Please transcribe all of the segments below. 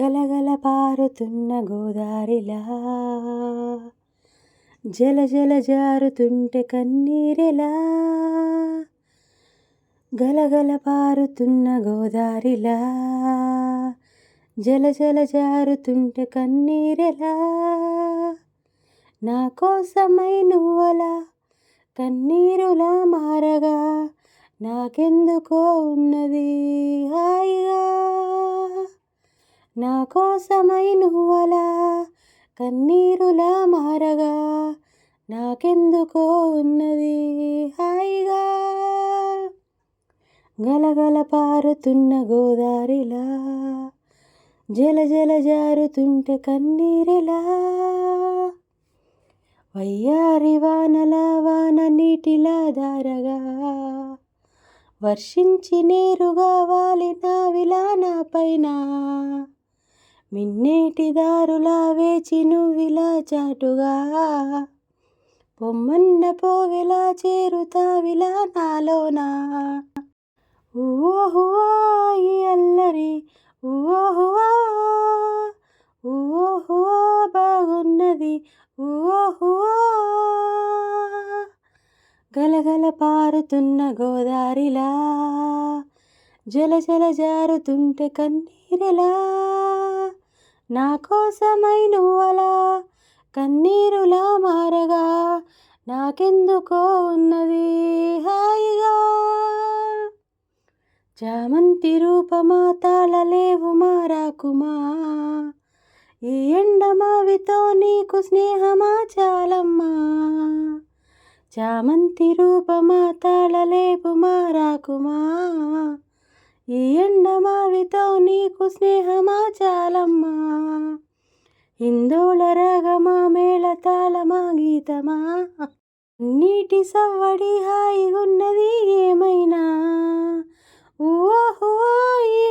గలగల పారుతున్న గోదారిలా. జల జల జారుతుంటే కన్నీరెలా. గలగల పారుతున్న గోదారిలా. జల జల జారుతుంటే కన్నీరెలా. నా కోసమై నువ్వలా కన్నీరులా మారగా. నాకెందుకో ఉన్నది? నా కోసమై నువ్వలా కన్నీరులా మారగా నాకెందుకో ఉన్నది హాయిగా. గలగల పారుతున్న గోదారిలా జల జల జారుతుంటే కన్నీరెలా. వయ్యారి వానల వాన నీటిలా దారగా వర్షించి నేరుగా వాలిన విలాన పైన మిన్నేటి దారులా వేచి నువ్విలా చాటుగా. పొమ్మన్న పోవిలా చేరుతావిలా నాలోనా. ఊహువా ఈ అల్లరి ఊహువా. ఊహువా బాగున్నది ఊహువా. గలగల పారుతున్న గోదారిలా జల జల జారుతుంటే కన్నీరెలా. నా కోసమై నువ్వలా కన్నీరులా మారగా నాకెందుకో ఉన్నది హాయిగా. చామంతి రూపమా తాళలేవు మారాకుమా ఈ ఎండమావితో నీకు స్నేహమా చాలమ్మా. చామంతి రూపమా తాళలేపు మారాకుమా ఈ ఎండమావితో నీకు స్నేహమా చాలమ్మా? హిందోళ రాగమా మేళ తాళమా గీతమా? నీటి సవ్వడి హాయిగున్నది ఏమైనా? ఓహో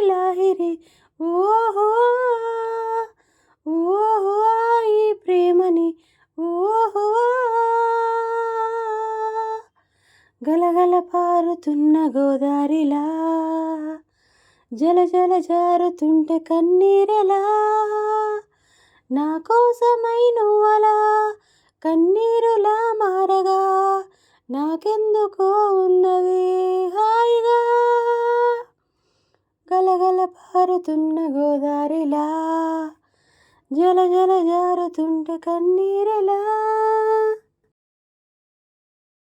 లాహిరే ఓహో ఓహో ఈ ప్రేమని ఓహో గలగల పారుతున్న గోదారిలా జల జల జారుతుంటే కన్నీరెలా? నా కోసమై నువ్వలా కన్నీరులా మారగా? నాకెందుకో ఉన్నది హాయిగా? గలగల పారుతున్న గోదారిలా? జల జల జారుతుంటే కన్నీరెలా?